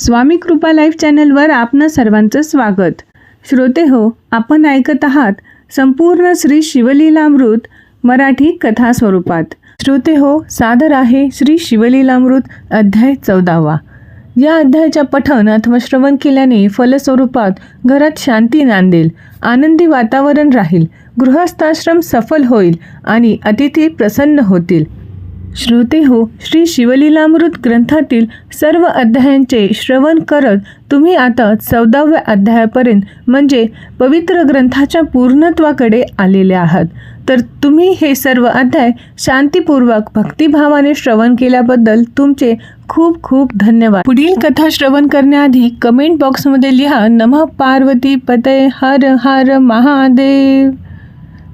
स्वामी कृपा लाईव्ह चॅनलवर आपणं सर्वांचं स्वागत. श्रोते हो आपण ऐकत आहात संपूर्ण श्री शिवलीलामृत मराठी कथा स्वरूपात श्रोते हो सादर आहे श्री शिवलीलामृत अध्याय चौदावा. या अध्यायाच्या पठण अथवा श्रवण केल्याने फलस्वरूपात घरात शांती नांदेल आनंदी वातावरण राहील गृहस्थाश्रम सफल होईल आणि अतिथी प्रसन्न होतील. श्रोते हो श्री शिवलीलामृत ग्रंथातील सर्व अध्यायांचे श्रवण करत तुम्ही आता चौदाव्या अध्यायापर्यंत म्हणजे पवित्र ग्रंथाच्या पूर्णत्वाकडे आलेले आहात. तर तुम्ही हे सर्व अध्याय शांतीपूर्वक भक्तिभावाने श्रवण केल्याबद्दल तुमचे खूप खूप धन्यवाद. पुढील कथा श्रवण करण्याआधी कमेंट बॉक्समध्ये लिहा नमः पार्वती पतय हर हर महादेव.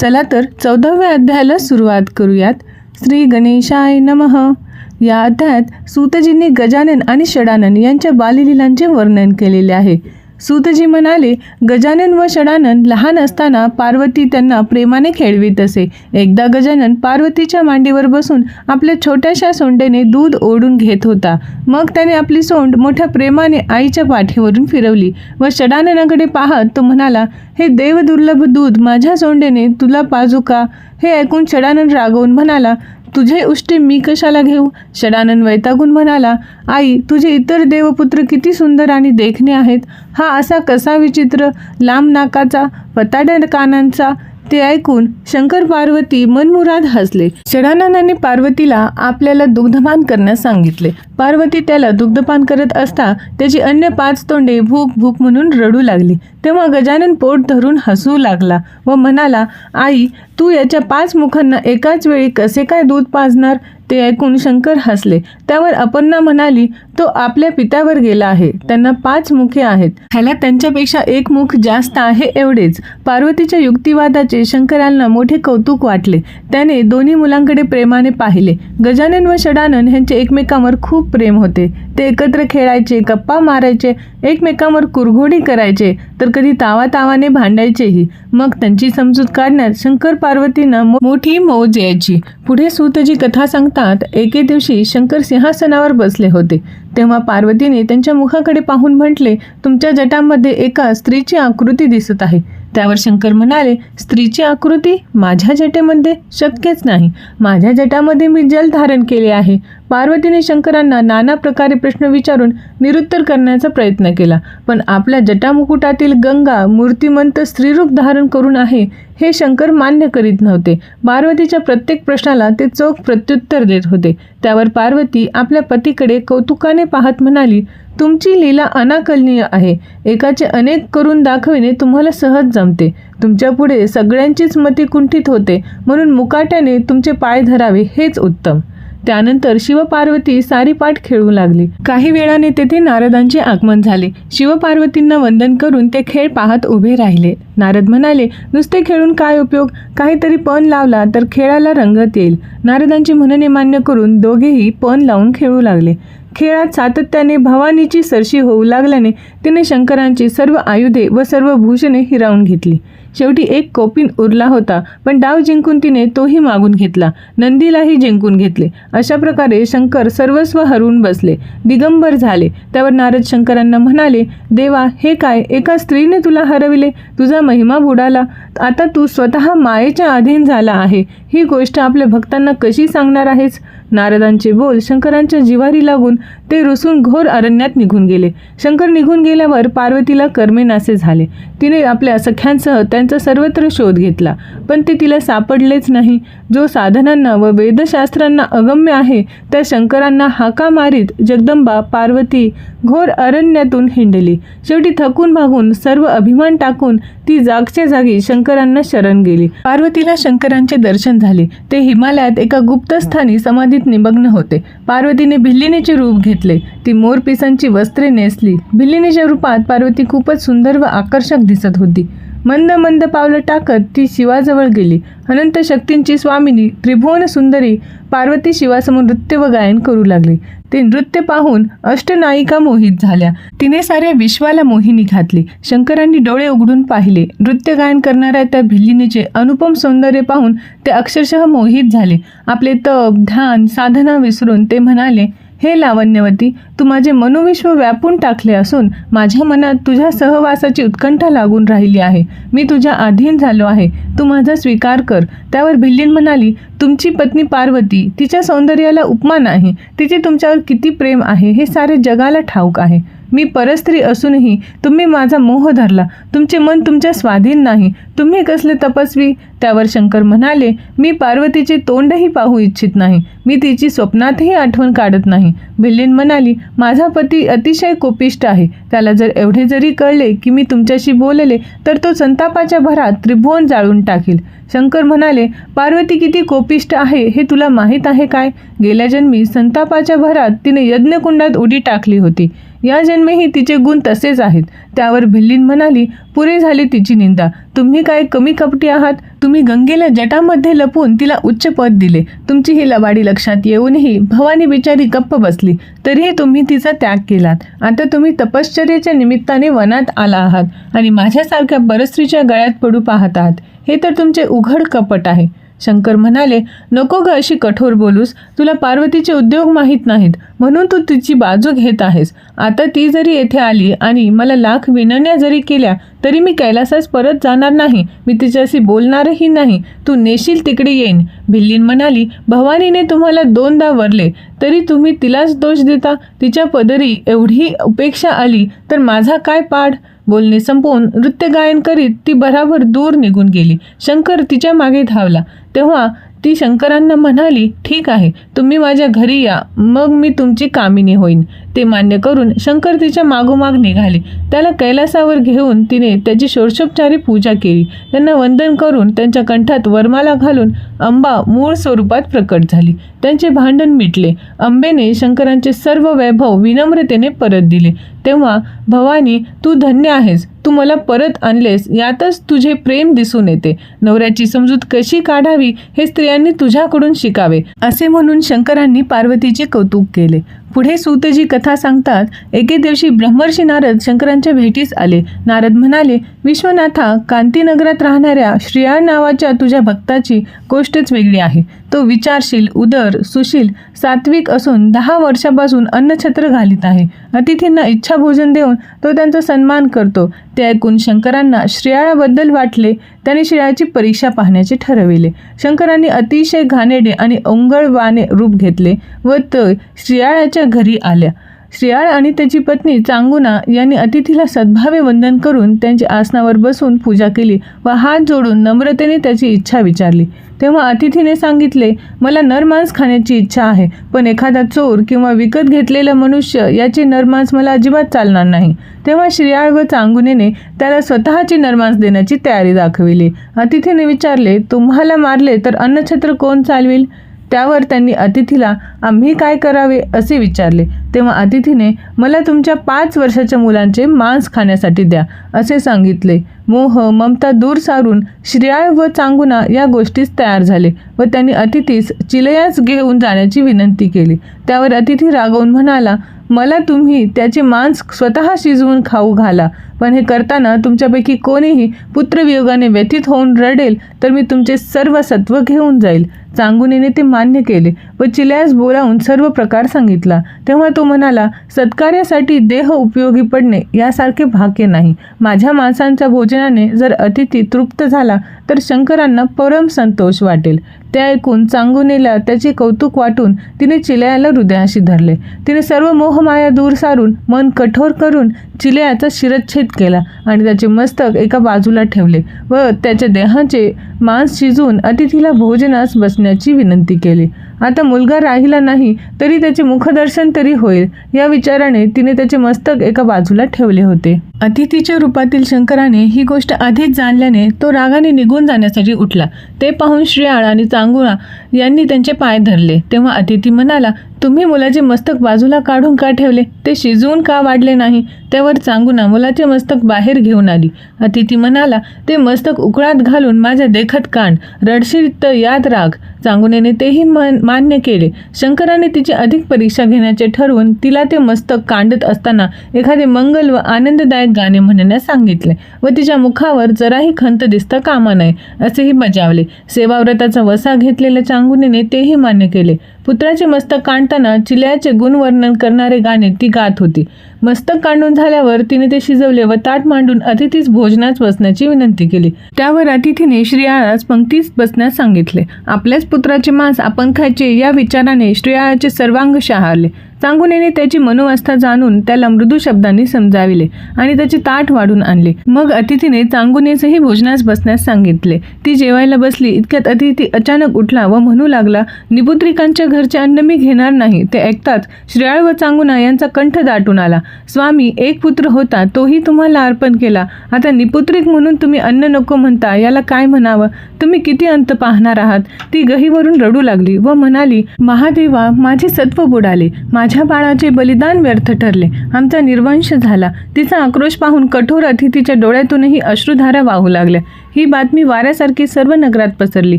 चला तर चौदाव्या अध्यायाला सुरुवात करूयात. श्री गणेशाय नमः. या अध्यायात सूतजींनी गजानन आणि षडानन यांच्या बाललीलांचे वर्णन केलेले आहे. सूतजी म्हणाले गजानन व षडानन लहान असताना पार्वती त्यांना प्रेमाने खेळवीत असे. एकदा गजानन पार्वतीच्या मांडीवर बसून आपल्या छोट्याशा सोंडेने दूध ओढून घेत होता. मग त्याने आपली सोंड मोठ्या प्रेमाने आईच्या पाठीवरून फिरवली व षडाननाकडे पाहत तो म्हणाला हे देवदुर्लभ दूध माझ्या सोंडेने तुला पाजू का? हे ऐकून षडानंद रागवून म्हणाला तुझे उष्टे मी कशाला घेऊ? षडानंद वैतागून म्हणाला आई तुझे इतर देवपुत्र किती सुंदर आणि देखणे आहेत. हा असा कसा विचित्र लांब नाकाचा पताड्या कानांचा ते ऐकून शंकर पार्वती मनमुराद हसले. षडाननाने पार्वतीला आपल्याला दुग्धपान करण्यास सांगितले. पार्वती त्याला दुग्धपान करत असता त्याची अन्य पाच तोंडे भूक भूक म्हणून रडू लागली. तेव्हा गजानन पोट धरून हसू लागला व म्हणाला आई तू याच्या पाच मुखांना एकाच वेळी कसे काय दूध पाजणार? ते ऐकून शंकर हसले. त्यावर अपर्णा म्हणाली तो आपल्या पित्यावर गेला आहे. त्यांना पाच मुखे आहेत. ह्याला त्यांच्यापेक्षा एक मुख जास्त आहे एवढेच. पार्वतीच्या युक्तिवादाचे शंकरांना मोठे कौतुक वाटले. त्याने दोन्ही मुलांकडे प्रेमाने पाहिले. गजानन व षडानन यांचे एकमेकांवर खूप प्रेम होते. ते एकत्र खेळायचे गप्पा मारायचे एकमेकांवर कुरघोडी करायचे तर कधी तावा तावाने भांडायचेही. मग त्यांची समजूत काढण्यात शंकर पार्वतींना मोठी मौज यायची. पुढे सूतजी कथा सांगतात एके दिवशी शंकर सिंहासनावर बसले होते. तेव्हा पार्वतीने त्यांच्या मुखाकडे पाहून म्हटले तुमच्या जटामध्ये एका स्त्रीची आकृती दिसत आहे. त्यावर शंकर म्हणाले स्त्रीची आकृती माझ्या जटेमध्ये शक्यच नाही. माझ्या जटामध्ये मी जल धारण केले आहे. पार्वतीने शंकरांना नाना प्रकारे प्रश्न विचारून निरुत्तर करण्याचा प्रयत्न केला. पण आपल्या जटामुकुटातील गंगा मूर्तिमंत स्त्रीरूप धारण करून आहे हे शंकर मान्य करीत नव्हते. पार्वतीच्या प्रत्येक प्रश्नाला ते चोख प्रत्युत्तर देत होते. त्यावर पार्वती आपल्या पतीकडे कौतुकाने पाहत म्हणाली तुमची लीला अनाकलनीय आहे. एकाचे अनेक करून दाखविणे तुम्हाला सहज जमते. तुमच्यापुढे सगळ्यांचीच मती कुंठित होते. म्हणून मुकाट्याने तुमचे पाय धरावे हेच उत्तम. त्यानंतर शिवपार्वती सारी पाठ खेळू लागली. काही वेळाने तेथे नारदांचे आगमन झाले. शिवपार्वतींना वंदन करून ते खेळ पाहत उभे राहिले. नारद म्हणाले नुसते खेळून काय उपयोग? काहीतरी पण लावला तर खेळाला रंगत येईल. नारदांची म्हणणे मान्य करून दोघेही पण लावून खेळू लागले. खेळात सातत्याने भवानीची सरशी होऊ लागल्याने तिने शंकरांची सर्व आयुधे व सर्व भूषणे हिरावून घेतली. शेवटी एक कोपिन उरला होता पण डाव जिंकून तिने तोही मागून घेतला. नंदीलाही जिंकून घेतले. अशा प्रकारे शंकर सर्वस्व हरवून बसले. दिगंबर झाले. त्यावर नारद शंकरांना म्हणाले देवा हे काय? एका स्त्रीने तुला हरविले? तुझा महिमा बुडाला? आता तू स्वतः मायेच्या अधीन झाला आहे. ही गोष्ट आपल्या भक्तांना कशी सांगणार आहेस? नारदांचे बोल शंकरांच्या जिवारी लागून ते रुसून घोर अरण्यात निघून गेले. शंकर निघून गेल्यावर पार्वतीला कर्मेनासे झाले. तिने आपल्या सख्यांसह त्यांचा सर्वत्र शोध घेतला. पण ते तिला सापडलेच नाही. जो साधनांना व वेदशास्त्रांना अगम्य आहे त्या शंकरांना हाका मारीत जगदंबा पार्वती घोर अरण्यातून हिंडली. शेवटी थकून भागून सर्व अभिमान टाकून ती जागच्या जागी शंकर शंकरांना शरण गेली. पार्वतीला शंकरांचे दर्शन झाले. ते हिमालयात एका गुप्त स्थानी समाधीत निमग्न होते. पार्वतीने भिल्लीनेचे रूप घेतले. ती मोरपिसांची वस्त्रे नेसली. भिल्लीनेच्या रूपात पार्वती खूपच सुंदर व आकर्षक दिसत होती. मंद मंद पावलं टाकत ती शिवाजवळ गेली. अनंत शक्तींची स्वामिनी त्रिभुवन सुंदरी पार्वती शिवासमोर नृत्य व गायन करू लागली. ते नृत्य पाहून अष्टनायिका मोहित झाल्या. तिने साऱ्या विश्वाला मोहिनी घातली. शंकरांनी डोळे उघडून पाहिले. नृत्य गायन करणाऱ्या त्या भिल्लीनीचे अनुपम सौंदर्य पाहून ते अक्षरशः मोहित झाले. आपले तप ध्यान साधना विसरून ते म्हणाले हे लावण्यवती तू माझे मनोविश्व व्यापून टाकले असून माझ्या मनात तुझ्या सहवासाची उत्कंठा लागून राहिली आहे. मी तुझ्या अधीन झालो आहे. तू माझा स्वीकार कर. त्यावर भिल्लीन म्हणाली तुमची पत्नी पार्वती तिच्या सौंदर्याला उपमा नाही. तिचे तुमच्यावर किती प्रेम आहे हे सारे जगाला ठाऊक आहे. मी परस्त्री असूनही तुम्ही माझा मोह धरला. तुमचे मन तुमच्या स्वाधीन नाही. तुम्ही कसले तपस्वी? त्यावर शंकर म्हणाले मी पार्वतीचे तोंडही पाहू इच्छित नाही. मी तिची स्वप्नातही आठवण काढत नाही. भिल्लीन म्हणाली माझा पती अतिशय कोपिष्ट आहे. त्याला जर एवढे जरी कळले की मी तुमच्याशी बोलले तर तो संतापाच्या भरात त्रिभुवन जाळून टाकेल. शंकर म्हणाले पार्वती किती कोपिष्ट आहे हे तुला माहीत आहे काय? गेल्या जन्मी संतापाच्या भरात तिने यज्ञकुंडात उडी टाकली होती. या जन्मेही तिचे गुण तसेच आहेत. त्यावर भिल्लीन म्हणाली पुरे झाली तिची निंदा. तुम्ही काय कमी कपटी आहात? तुम्ही गंगेला जटामध्ये लपून तिला उच्च पद दिले. तुमची ही लबाडी लक्षात येऊनही भवानी बिचारी गप्प बसली. तरीही तुम्ही तिचा त्याग केलात. आता तुम्ही तपश्चर्याच्या निमित्ताने वनात आला आहात आणि माझ्यासारख्या परस्त्रीच्या गळ्यात पडू पाहत आहात. हे तर तुमचे उघड कपट आहे. शंकर म्हणाले नको ग अशी कठोर बोलूस. तुला पार्वतीचे उद्योग माहीत नाहीत. म्हणून तू तिची बाजू घेत आहेस. आता ती जरी येथे आली आणि मला लाख विनण्या जरी केल्या तरी मी कैलासास परत जाणार नाही. मी तिच्याशी बोलणारही नाही. तू नेशील तिकडे येईन. भिल्लीन म्हणाली भवानीने तुम्हाला दोनदा वरले. तरी तुम्ही तिलाच दोष देता? तिच्या पदरी एवढी उपेक्षा आली तर माझा काय पाड? बोलणे संपवून नृत्य गायन करीत ती भराभर दूर निघून गेली. शंकर तिच्यामागे धावला. तेव्हा ती शंकरांना म्हणाली ठीक आहे तुम्ही माझ्या घरी या. मग मी तुमची कामिनी होईन. ते मान्य करून शंकर तिच्या मागोमाग निघाले. त्याला कैलासावर घेऊन तिने त्याची षोडशोपचारी पूजा केली. त्यांना वंदन करून त्यांच्या कंठात वरमाला घालून अंबा मूळ स्वरूपात प्रकट झाली. त्यांचे भांडण मिटले. अंबेने शंकरांचे सर्व वैभव विनम्रतेने परत दिले. तेव्हा भवानी तू धन्य आहेस. तू मला परत आणलेस. यातच तुझे प्रेम दिसून येते. नवऱ्याची समजूत कशी काढावी हे स्त्रियांनी तुझ्याकडून शिकावे. असे म्हणून शंकरांनी पार्वतीचे कौतुक केले. पुढे सूतजी कथा सांगतात एके दिवशी ब्रह्मर्षी नारद शंकरांच्या भेटीस आले. नारद म्हणाले विश्वनाथा कांतीनगरात राहणाऱ्या श्रिया नावाच्या तुझ्या भक्ताची गोष्टच वेगळी आहे. तो विचारशील उदर सुशील सात्विक असून दहा वर्षापासून अन्नछत्र घालीत आहे. अतिथींना इच्छा भोजन देऊन तो त्यांचा सन्मान करतो. ते ऐकून शंकरांना श्रेयाळाबद्दल वाटले. त्याने श्रेयाची परीक्षा पाहण्याचे ठरविले. शंकरांनी अतिशय घाणेडे आणि ओंगळवाने रूप घेतले व ते श्रेयाळाच्या घरी आल्या. श्रीयाळ आणि त्याची पत्नी चांगुना यांनी अतिथीला सद्भावे वंदन करून त्यांच्या आसनावर बसून पूजा केली व हात जोडून नम्रतेने त्याची इच्छा विचारली. तेव्हा अतिथीने सांगितले मला नरमांस खाण्याची इच्छा आहे पण एखादा चोर किंवा विकत घेतलेला मनुष्य याचे नरमांस मला अजिबात चालणार नाही. तेव्हा श्रीयाळ व चांगुनेने त्याला स्वतःची नरमांस देण्याची तयारी दाखविली. अतिथीने विचारले तुम्हाला मारले तर अन्नछत्र कोण चालवेल? त्यावर त्यांनी अतिथीला आम्ही काय करावे? असे विचारले. तेव्हा अतिथीने मला तुमच्या पाच वर्षाच्या मुलांचे मांस खाण्यासाठी द्या असे सांगितले. मोह ममता दूर सारून श्रेयाळ व चांगुना या गोष्टीस तयार झाले व त्यांनी अतिथीस चिलयास घेऊन जाण्याची विनंती केली. त्यावर अतिथी रागवून म्हणाला मला तुम्ही त्याचे मांस स्वतः शिजवून खाऊ घाला पण हे करताना तुमच्यापैकी कोणीही पुत्रवियोगाने व्यथित होऊन रडेल तर मी तुमचे सर्व सत्व घेऊन जाईल. चांगुनीने ते मान्य केले व चिल्यास बोलावून सर्व प्रकार सांगितला. तेव्हा तो म्हणाला सत्कार्यासाठी देह उपयोगी पडणे यासारखे भाग्य नाही. माझ्या माणसांच्या भोजनाने जर अतिथी तृप्त झाला तर शंकरांना परम संतोष वाटेल. ते ऐकून चांगुनेला त्याचे कौतुक वाटून तिने चिलयाला हृदयाशी धरले. तिने सर्व मोहमाया दूर सारून मन कठोर करून चिलयाचा शिरच्छेद केला आणि त्याचे मस्तक एका बाजूला ठेवले व त्याच्या देहाचे मांस शिजवून अतिथीला भोजनास बसण्याची विनंती केली. आता मुलगा राहिला नाही तरी त्याचे मुखदर्शन तरी होईल. या विचाराने तिने त्याचे मस्तक एका बाजूला ठेवले होते. अतिथीच्या रूपातील शंकराने ही गोष्ट आधीच जाणल्याने तो रागाने निघून जाण्यासाठी उठला. ते पाहून श्रेयाळ आणि चांगुळा यांनी त्यांचे पाय धरले. तेव्हा अतिथी म्हणाला तुम्ही मुलाचे मस्तक बाजूला काढून का ठेवले? ते शिजवून का वाढले नाही? त्यावर चांगुना मुलाचे मस्तक बाहेर घेऊन आली. अतिथी म्हणाला ते मस्तक उकळात घालून माझ्या देखत कांड रडशील तर याद राग. चांगुनेने तेही मान मान्य केले. शंकराने तिची अधिक परीक्षा घेण्याचे ठरवून तिला ते मस्तक कांडत असताना एखादे मंगल व आनंददायक गाणे म्हणण्यास सांगितले व तिच्या मुखावर जराही खंत दिसता कामा नये असेही बजावले. सेवाव्रताचा वसा घेतलेल्या चांगुनीने तेही मान्य केले. पुत्राचे मस्तक काढताना चिल्याचे गुणवर्णन करणारे गाणे ती गात होती. मस्तक काढून झाल्यावर तिने ते शिजवले व ताट मांडून अतिथीस भोजनास बसण्याची विनंती केली. त्यावर अतिथीने श्रीयाळास पंक्तीस बसण्यास सांगितले. आपल्याच पुत्राचे मांस आपण खायचे या विचाराने श्रीयाळाचे सर्वांग शहारले. चांगुनेने त्याची मनोवस्था जाणून त्याला मृदू शब्दांनी समजाविले आणि त्याची ताट वाढून आणले. मग अतिथीने चांगुनेसही भोजनास बसण्यास सांगितले. ती जेवायला बसली. इतक्यात अतिथी अचानक उठला व म्हणू लागला निपुत्रिकांच्या घरचे अन्न मी घेणार नाही. ते ऐकताच श्रेयाळ व चांगुना यांचा कंठ दाटून आला. स्वामी एक पुत्र होता तोही तुम्हाला अर्पण केला. आता निपुत्रिक म्हणून तुम्ही अन्न नको म्हणता. याला काय म्हणावं? तुम्ही किती अंत पाहणार आहात? ती गहीवरून रडू लागली व म्हणाली महादेवा माझे सत्व बुडाले. माझ्या बाळाचे बलिदान व्यर्थ ठरले. आमचा निर्वंश झाला. तिचा आक्रोश पाहून कठोर अतिथीच्या डोळ्यातूनही अश्रुधारा वाहू लागल्या. ही बातमी वाऱ्यासारखी सर्व नगरात पसरली.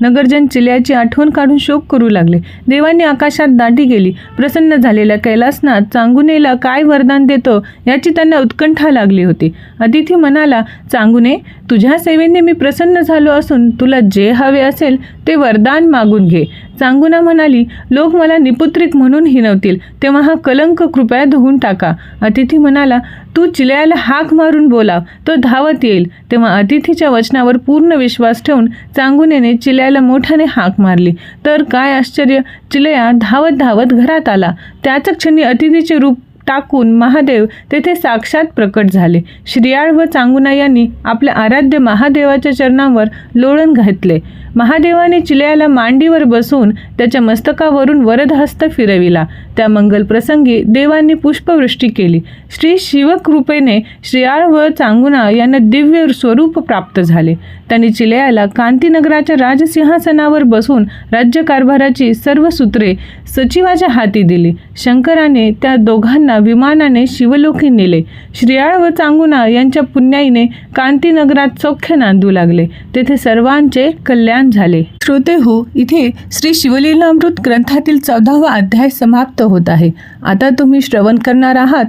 नगरजन चिल्याची आठवण काढून शोक करू लागले. देवांनी आकाशात दाटी गेली प्रसन्न झालेल्या कैलासनाथ चांगुनेला काय वरदान देतो याची त्यांना उत्कंठा लागली होती. अतिथी म्हणाला चांगुने तुझ्या सेवेने मी प्रसन्न झालो असून तुला जे हवे असेल ते वरदान मागून घे. चांगुना म्हणाली लोक मला निपुत्रिक म्हणून हिनवतील तेव्हा हा कलंक कृपया धुवून टाका. अतिथी म्हणाला तू चिलयाला हाक मारून बोलाव. तो धावत येईल. तेव्हा अतिथीच्या वचनावर पूर्ण विश्वास ठेवून चांगुनेने चिलयाला मोठ्याने हाक मारली. तर काय आश्चर्य चिलया धावत धावत घरात आला. त्याच क्षणी अतिथीचे रूप टाकून महादेव तेथे साक्षात प्रकट झाले. श्रियाळ व चांगुना यांनी आपल्या आराध्य महादेवाच्या चरणांवर लोळण घातले. महादेवाने चिलयाला मांडीवर बसून त्याच्या मस्तकावरून वरदहस्त फिरविला. त्या मंगल प्रसंगी देवांनी पुष्पवृष्टी केली. श्री शिवकृपेने श्रीयाळ व चांगुना यांना दिव्य स्वरूप प्राप्त झाले. त्यांनी चिलयाला कांतीनगराच्या राजसिंहासनावर बसून राज्यकारभाराची सर्व सूत्रे सचिवाच्या हाती दिली. शंकराने त्या दोघांना विमानाने शिवलोकी नेले. श्रीयाळ व चांगुना यांच्या पुण्याईने कांतीनगरात सौख्य नांदू लागले. तेथे सर्वांचे कल्याण झाले. श्रोते हो इथे श्री शिवलीलामृत ग्रंथातील चौदावा अध्याय समाप्त होत आहे. आता तुम्ही श्रवण करणार आहात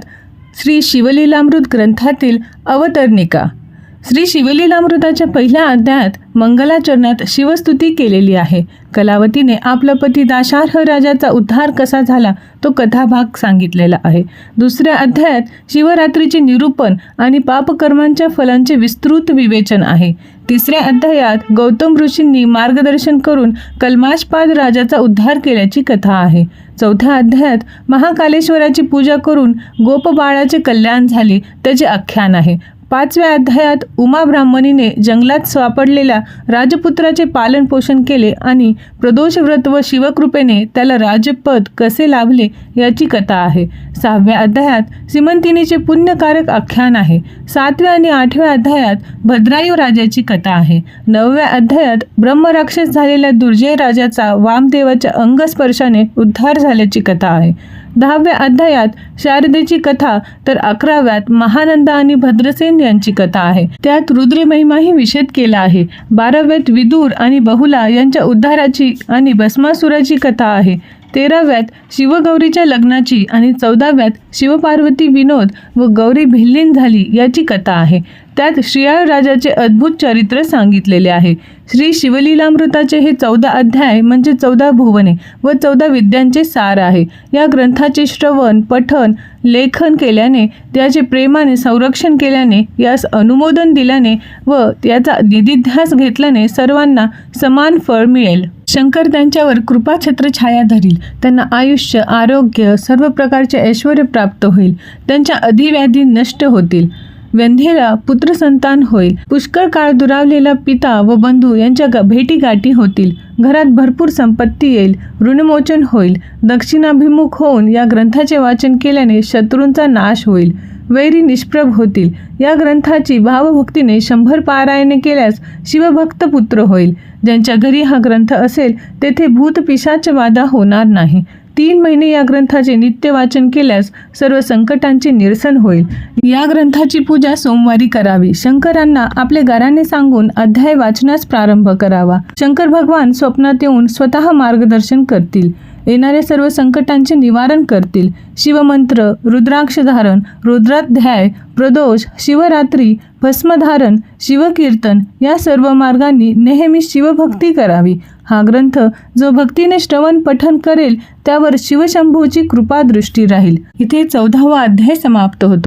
श्री शिवलीलामृत ग्रंथातील अवतरणिका. श्री शिवलीलामृताच्या पहिल्या अध्यायात मंगलाचरणात शिवस्तुती केलेली आहे. कलावतीने आपला पती दाशार्ह राजाचा उद्धार कसा झाला तो कथाभाग सांगितलेला आहे. दुसऱ्या अध्यायात शिवरात्रीचे निरूपण आणि पापकर्मांच्या फलांचे विस्तृत विवेचन आहे. तिसऱ्या अध्यायात गौतम ऋषींनी मार्गदर्शन करून कल्माशपाद राजाचा उद्धार केल्याची कथा आहे. चौथ्या अध्यायात महाकालेश्वराची पूजा करून गोपबाळाचे कल्याण झाले त्याचे आख्यान आहे. पाचव्या अध्यायात उमा ब्राह्मणीने जंगलात सापडलेल्या राजपुत्राचे पालन पोषण केले आणि प्रदोष व्रत व शिवकृपेने त्याला राजपद कसे लाभले याची कथा आहे. सहाव्या अध्यायात सिमंतिनीचे पुण्यकारक आख्यान आहे. सातव्या आणि आठव्या अध्यायात भद्रायू राजाची कथा आहे. नवव्या अध्यायात ब्रह्मराक्षस झालेल्या दुर्जय राजाचा वामदेवाच्या अंगस्पर्शाने उद्धार झाल्याची कथा आहे. दहाव्या अध्यायात शारदेची कथा तर अकराव्यात महानंद आणि भद्रसेन यांची कथा आहे. त्यात रुद्र महिमाही विषेद केला आहे. बाराव्यात विदूर आणि बहुला यांच्या उद्धाराची आणि भस्मासुराची कथा आहे. तेराव्यात शिवगौरीच्या लग्नाची आणि चौदाव्यात शिवपार्वती विनोद व गौरी भिल्लीन झाली याची कथा आहे. त्यात श्रीयाळ राजाचे अद्भुत चरित्र सांगितलेले आहे. श्री शिवलीलामृताचे हे चौदा अध्याय म्हणजे चौदा भुवने व चौदा विद्यांचे सार आहे. या ग्रंथाचे श्रवण पठन लेखन केल्याने त्याचे प्रेमाने संरक्षण केल्याने यास अनुमोदन दिल्याने व याचा निधिध्यास घेतल्याने सर्वांना समान फळ मिळेल. शंकर त्यांच्यावर कृपाछत्र छाया धरील. त्यांना आयुष्य आरोग्य सर्व प्रकारचे ऐश्वर प्राप्त होईल. त्यांच्या अधिव्याधी नष्ट होतील. व्यंधेला पुत्रसंतान होईल. पुष्कळ काळ दुरावलेला पिता व बंधू यांच्या ग- भेटीगाठी होतील. घरात भरपूर संपत्ती येईल. ऋणमोचन होईल. दक्षिणाभिमुख होऊन या ग्रंथाचे वाचन केल्याने शत्रूंचा नाश होईल. वैरी निष्प्रभ होतील. या ग्रंथाची भावभक्तीने शंभर पारायणे केल्यास शिवभक्त पुत्र होईल. ज्यांच्या घरी हा ग्रंथ असेल तेथे भूत पिशाच बाधा होणार नाही. तीन महिने या ग्रंथाचे नित्य वाचन केल्यास सर्व संकटांचे निरसन होईल. या ग्रंथाची पूजा सोमवारी करावी. शंकरांना आपले गाराने सांगून अध्याय वाचनास प्रारंभ करावा. शंकर भगवान स्वप्नात येऊन स्वतः मार्गदर्शन करतील. येणाऱ्या सर्व संकटांचे निवारण करतील. शिवमंत्र रुद्राक्ष धारण रुद्राध्याय प्रदोष शिवरात्री भस्मधारण शिवकीर्तन या सर्व मार्गांनी नेहमी शिवभक्ती करावी. हा ग्रंथ जो भक्तीने श्रवण पठन करेल त्यावर शिवशंभूची कृपा दृष्टी राहील. इथे चौदावा अध्याय समाप्त होतो.